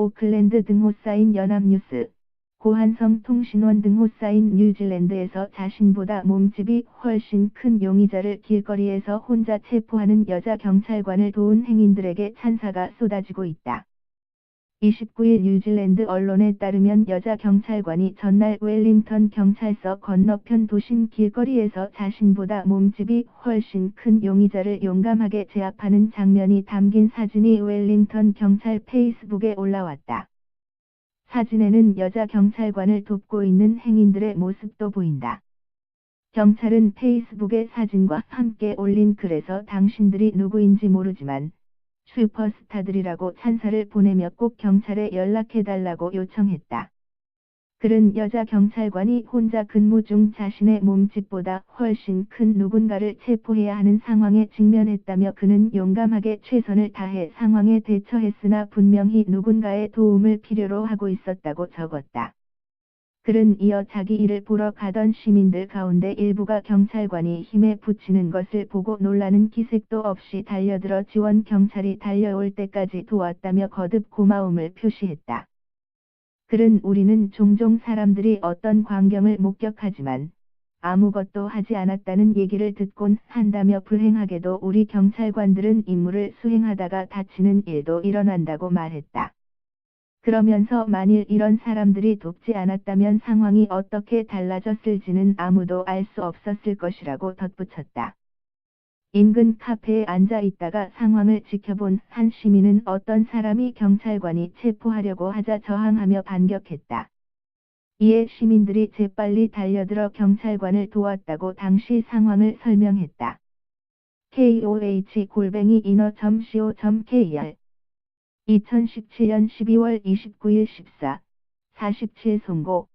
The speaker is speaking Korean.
오클랜드 등호 쌓인 연합뉴스, 고한성 통신원 등호 쌓인 뉴질랜드에서 자신보다 몸집이 훨씬 큰 용의자를 길거리에서 혼자 체포하는 여자 경찰관을 도운 행인들에게 찬사가 쏟아지고 있다. 29일 뉴질랜드 언론에 따르면 여자 경찰관이 전날 웰링턴 경찰서 건너편 도심 길거리에서 자신보다 몸집이 훨씬 큰 용의자를 용감하게 제압하는 장면이 담긴 사진이 웰링턴 경찰 페이스북에 올라왔다. 사진에는 여자 경찰관을 돕고 있는 행인들의 모습도 보인다. 경찰은 페이스북에 사진과 함께 올린 글에서 당신들이 누구인지 모르지만 슈퍼스타들이라고 찬사를 보내며 꼭 경찰에 연락해달라고 요청했다. 글은 여자 경찰관이 혼자 근무 중 자신의 몸집보다 훨씬 큰 누군가를 체포해야 하는 상황에 직면했다며 그는 용감하게 최선을 다해 상황에 대처했으나 분명히 누군가의 도움을 필요로 하고 있었다고 적었다. 글은 이어 자기 일을 보러 가던 시민들 가운데 일부가 경찰관이 힘에 붙이는 것을 보고 놀라는 기색도 없이 달려들어 지원 경찰이 달려올 때까지 도왔다며 거듭 고마움을 표시했다. 글은 우리는 종종 사람들이 어떤 광경을 목격하지만 아무것도 하지 않았다는 얘기를 듣곤 한다며 불행하게도 우리 경찰관들은 임무를 수행하다가 다치는 일도 일어난다고 말했다. 그러면서 만일 이런 사람들이 돕지 않았다면 상황이 어떻게 달라졌을지는 아무도 알 수 없었을 것이라고 덧붙였다. 인근 카페에 앉아 있다가 상황을 지켜본 한 시민은 어떤 사람이 경찰관이 체포하려고 하자 저항하며 반격했다. 이에 시민들이 재빨리 달려들어 경찰관을 도왔다고 당시 상황을 설명했다. koh 골뱅이 인어.co.kr 2017년 12월 29일 14, 47 송고